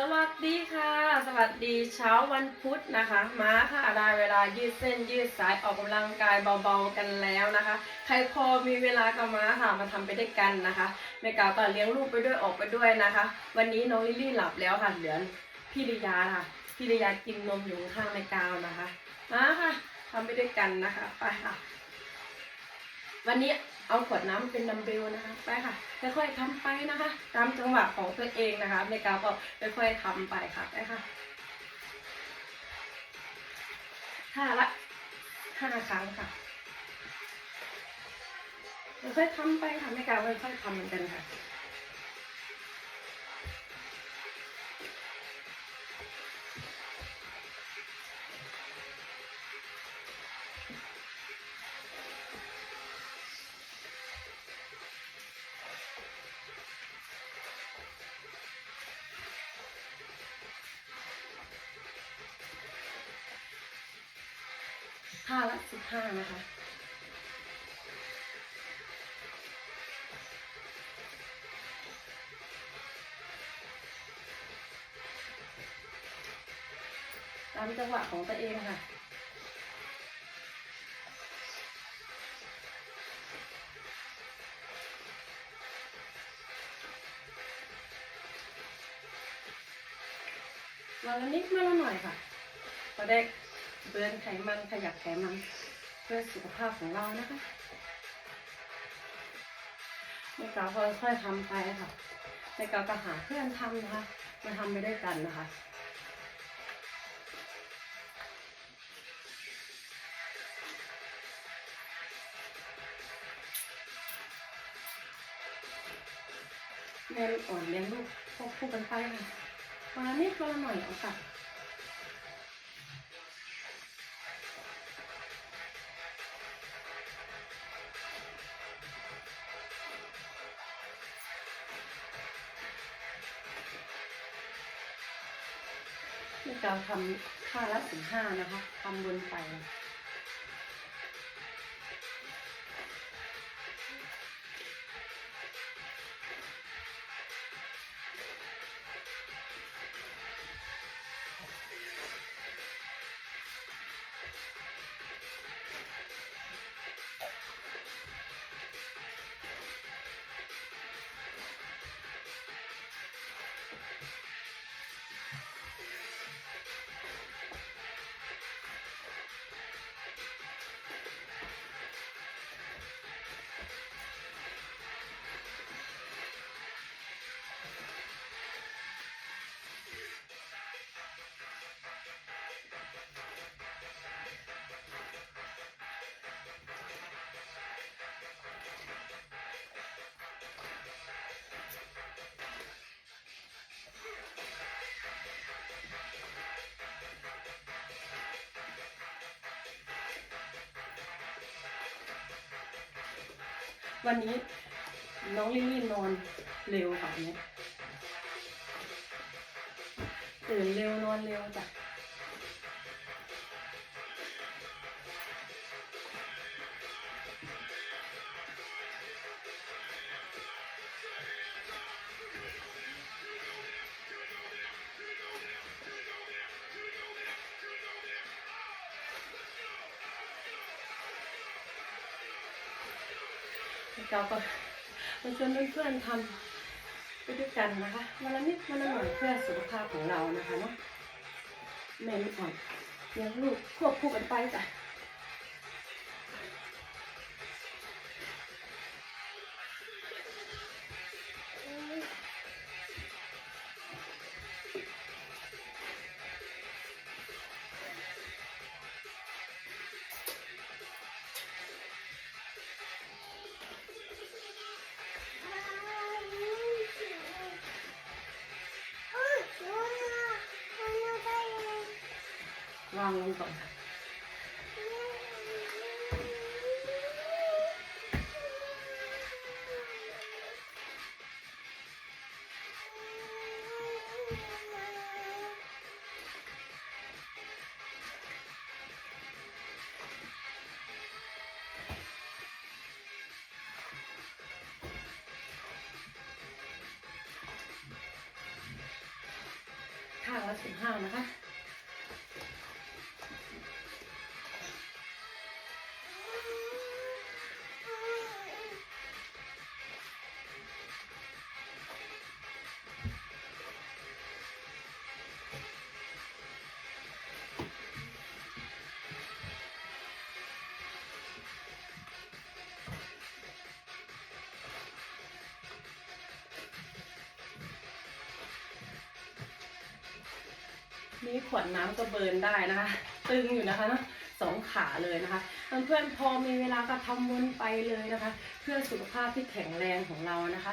สวัสดีค่ะ สวัสดีเช้าวันพุธนะคะ มาค่ะได้เวลายืดเส้นยืดสายออกกำลังกายเบาๆกันแล้วนะคะ ใครพอมีเวลาก็มาค่ะมาทำไปด้วยกันนะคะแม่กาวก็เลี้ยงลูกไปด้วยออกไปด้วยนะคะ วันนี้น้องลิลลี่หลับแล้วค่ะเหลือพี่ริยาค่ะพี่ริยากินนมอยู่ข้างแม่กาวนะคะมาค่ะทำไปด้วยกันนะคะไปค่ะ วันนี้เอาขวดน้ำเป็นดัมเบลนะคะ ไปค่ะ ค่อยๆทำไปนะคะ ตามจังหวะของตัวเองนะคะในการก็ค่อยๆทำไปค่ะ ไปค่ะห้าละห้าครั้งค่ะค่อยๆทำไปค่ะในการค่อยๆทำเหมือนกันค่ะ ห้าละสิบห้านะคะตามจังหวะของตัวเองค่ะวันละนิดวันละหน่อยค่ะพอได้ เบือนไขมันขยับไขมัน เพื่อสุขภาพของเรานะคะในกาวค่อยๆทำไปค่ะในกาวก็หาเพื่อนทำนะคะมาทำไปด้วยกันนะคะแม่ลูกอ่อนเลี้ยงลูกควบคู่กันไปค่ะวันนิดวันหน่อยเอาค่ะ นี่เราทำค่าละสิบห้านะคะทำบนไป วันนี้น้องลิลลี่นอนเร็วค่ะเนนี้ตื่นเร็วนอนเร็วจ้ะ เราก็มาชวนเพื่อนๆทำไปด้วยกันนะคะวันละนิดวันละหน่อยเพื่อสุขภาพของเรานะคะเนาะแม่ไม่อ่อนเลี้ยงลูกควบคู่กันไปจ้ะางลงก่อนข้างละสิบห้านะคะ นี่ขวดน้ำก็เบิร์นได้นะคะ ตึงอยู่นะคะนอะสองขาเลยนะคะเพื่อนๆพอมีเวลาก็ทำวนไปเลยนะคะ เพื่อสุขภาพที่แข็งแรงของเรานะคะ